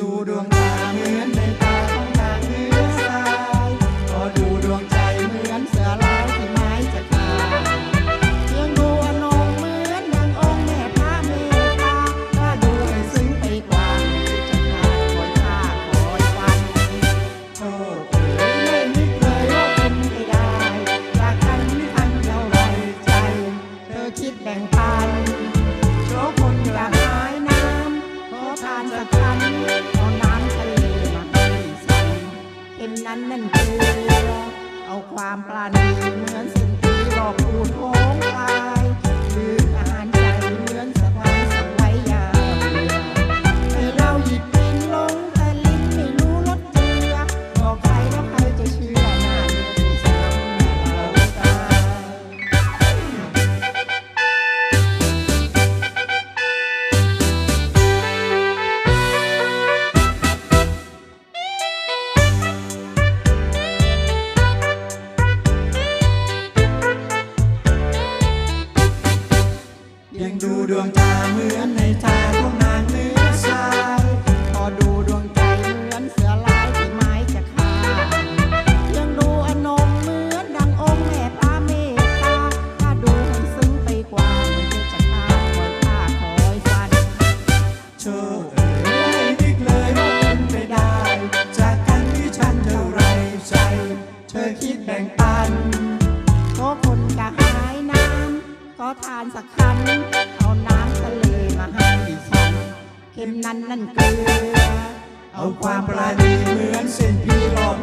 ดูดวงตาเหมือนในตาของนาเนื้อทรายก็ดูดวงใจเหมือนเสือลายที่ไม้จะขาเพียงดูอนงเหมือนนางองค์แม่พระเมตตาถ้าดูให้งไปกว่าจะขาคอยท่าคอยวันโทษเอ๋ยไม่นึเลยว่าเป็นไม่ได้รักกันไม่ทันเท่าไรใจ เธอคิดแบ่งปัน นเอาน้ำทะเลมาตีสันเห็นนั้นนั่นคือเอาความปราณีเหมือนสิ่งที่หลอกลวง ดูดวงตาเหมือนในตาของนางเนื้อทรายพอดูดวงใจเหมือนเสือลายที่ไม้จะขาดยังดูอนงเหมือนดังองค์แม่พระเมตตาถ้าดูให้ซึ้งไปกว่าเหมือนจะขาคอยฆ่าคอยฟันโชคเอ๋ยนึกเลยว่าเป็นไปได้ จากกันที่ฉันเท่าไรใจ เธอคิดแบ่งปันก็คนจะหายน้ำก็ทานสักคันเอาน้ำทะเลมาให้ดิฉันเค็มนั้นนั่นเกลือเอาความปราณีเหมือนเส้นพี่หลอก